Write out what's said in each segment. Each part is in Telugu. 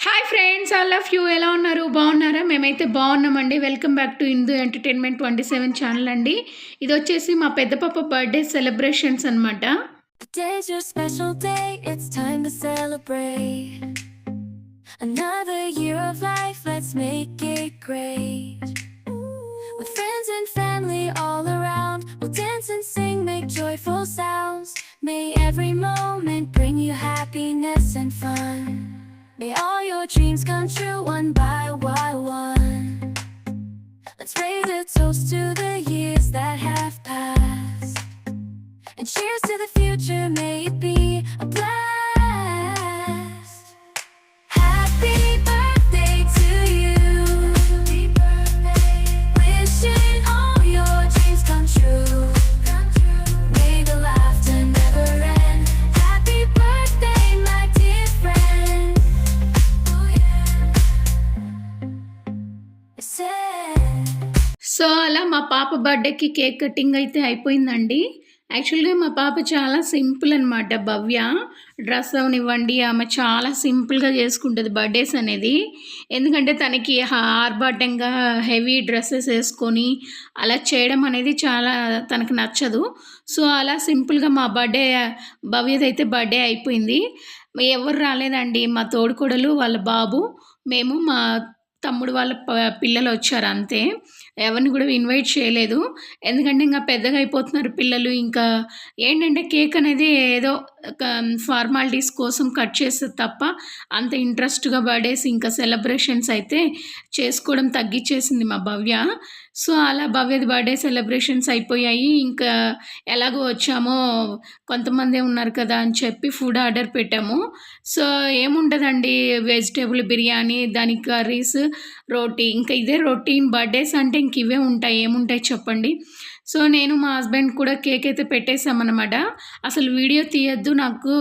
Hi friends all of you ఎలా ఉన్నారు బాగున్నారా మేమైతే బాగున్నామండి welcome back to Hindu entertainment twenty seven channel అండి ఇది వచ్చేసి మా పెద్ద పాప బర్త్డే సెలబ్రేషన్స్ అనమాట Another year of life, let's make it great. With friends and family all around, we'll dance and sing, make joyful sounds. May every moment bring you happiness and fun. May all your dreams come true one by one. Let's raise a toast to the years that have passed. And cheers to the మా పాప బర్త్డేకి కేక్ కటింగ్ అయితే అయిపోయిందండి. యాక్చువల్గా మా పాప చాలా సింపుల్ అనమాట భవ్య. డ్రెస్ అవనివ్వండి ఆమె చాలా సింపుల్గా చేసుకుంటుంది బర్త్డేస్ అనేది. ఎందుకంటే తనకి ఆర్భాటంగా హెవీ డ్రెస్సెస్ వేసుకొని అలా చేయడం అనేది చాలా తనకు నచ్చదు. సో అలా సింపుల్గా మా బర్త్డే భవ్యదైతే బర్త్డే అయిపోయింది. ఎవరు రాలేదండి మా తోడుకోడలు వాళ్ళ బాబు. మేము మా తమ్ముడు వాళ్ళ పిల్లలు వచ్చారు అంతే. ఎవరిని కూడా ఇన్వైట్ చేయలేదు. ఎందుకంటే ఇంకా పెద్దగా అయిపోతున్నారు పిల్లలు. ఇంకా ఏంటంటే కేక్ అనేది ఏదో ఫార్మాలిటీస్ కోసం కట్ చేస్తుంది తప్ప అంత ఇంట్రెస్ట్గా బర్త్డేస్ ఇంకా సెలబ్రేషన్స్ అయితే చేసుకోవడం తగ్గించేసింది మా భవ్య. సో అలా భవ్యది బర్త్డే సెలబ్రేషన్స్ అయిపోయాయి. ఇంకా ఎలాగో వచ్చామో కొంతమందే ఉన్నారు కదా అని చెప్పి ఫుడ్ ఆర్డర్ పెట్టాము. సో ఏముండదండి వెజిటేబుల్ బిర్యానీ దానికి కర్రీస్ రోటీ. ఇంకా ఇదే రొటీన్ బర్త్డేస్ అంటే ఇంక ఇవే ఉంటాయి. ఏముంటాయి చెప్పండి? సో నేను మా హస్బెండ్ కూడా కేక్ అయితే పెట్టేశామన్నమాట. అసలు వీడియో తీయద్దు నాకు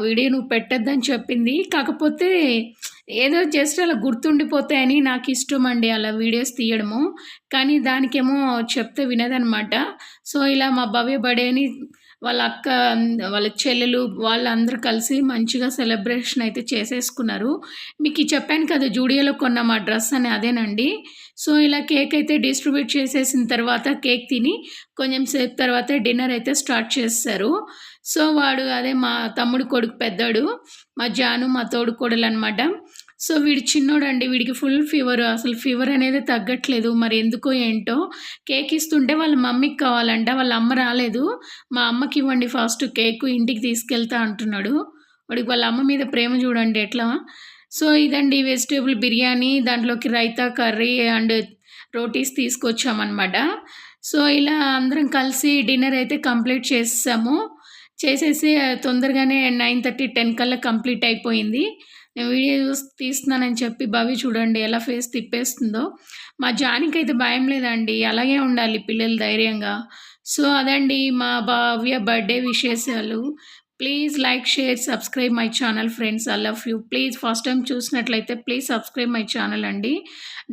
వీడియో నువ్వు పెట్టద్దు అని చెప్పింది. కాకపోతే ఏదో జస్ట్ అలా గుర్తుండిపోతాయని నాకు ఇష్టం అండి అలా వీడియోస్ తీయడము. కానీ దానికేమో చెప్తే వినదనమాట. సో ఇలా మా భవ్య బడేని వాళ్ళ అక్క వాళ్ళ చెల్లెలు వాళ్ళందరూ కలిసి మంచిగా సెలబ్రేషన్ అయితే చేసేసుకున్నారు. మీకు చెప్పాను కదా జూడియోలో కొన్న మా డ్రెస్ అని అదేనండి. సో ఇలా కేక్ అయితే డిస్ట్రిబ్యూట్ చేసేసిన తర్వాత కేక్ తిని కొంచెం సేపు తర్వాత డిన్నర్ అయితే స్టార్ట్ చేస్తారు. సో వాడు అదే మా తమ్ముడు కొడుకు పెద్దాడు మా జాను మా తోడు కొడలు అనమాట సో వీడు చిన్నోడండి వీడికి ఫుల్ ఫీవర్ అసలు ఫీవర్ అనేది తగ్గట్లేదు. మరి ఎందుకో ఏంటో కేక్ ఇస్తుంటే వాళ్ళ మమ్మీకి కావాలంట వాళ్ళ అమ్మ రాలేదు. మా అమ్మకి ఇవ్వండి ఫస్ట్ కేక్ ఇంటికి తీసుకెళ్తా అంటున్నాడు. వాడికి వాళ్ళ అమ్మ మీద ప్రేమ చూడండి ఎట్లా? సో ఇదండి వెజిటేబుల్ బిర్యానీ దాంట్లోకి రైతా కర్రీ అండ్ రోటీస్ తీసుకొచ్చామన్నమాట. సో ఇలా అందరం కలిసి డిన్నర్ అయితే కంప్లీట్ చేసాము చేసేసి తొందరగానే నైన్ థర్టీ టెన్ కల్లా కంప్లీట్ అయిపోయింది. నేను వీడియో చూసి తీస్తున్నానని చెప్పి భవి చూడండి ఎలా ఫేస్ తిప్పేస్తుందో. మా జానికి అయితే భయం లేదండి అలాగే ఉండాలి పిల్లలు ధైర్యంగా. సో అదండి మా భవ్య బర్త్డే విశేషాలు please like share subscribe my channel friends I love you please first time చూసినట్లయితే ప్లీజ్ సబ్స్క్రైబ్ మై ఛానల్ అండి.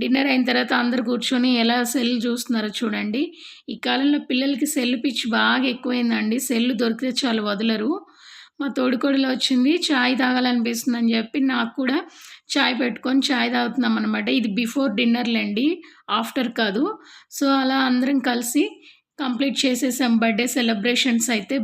డిన్నర్ అయిన తర్వాత అందరు కూర్చొని ఎలా సెల్ చూస్తున్నారో చూడండి. ఈ కాలంలో పిల్లలకి సెల్ పిచ్చి బాగా ఎక్కువైందండి. సెల్ దొరికితే చాలు వదలరు. మా తోడుకోడలు వచ్చింది ఛాయ్ తాగాలనిపిస్తుంది అని చెప్పి నాకు కూడా చాయ్ పెట్టుకొని ఛాయ్ తాగుతున్నాం అనమాట ఇది బిఫోర్ డిన్నర్లేండి ఆఫ్టర్ కాదు. సో అలా అందరం కలిసి కంప్లీట్ చేసేసాం బర్త్డే సెలబ్రేషన్స్ అయితే.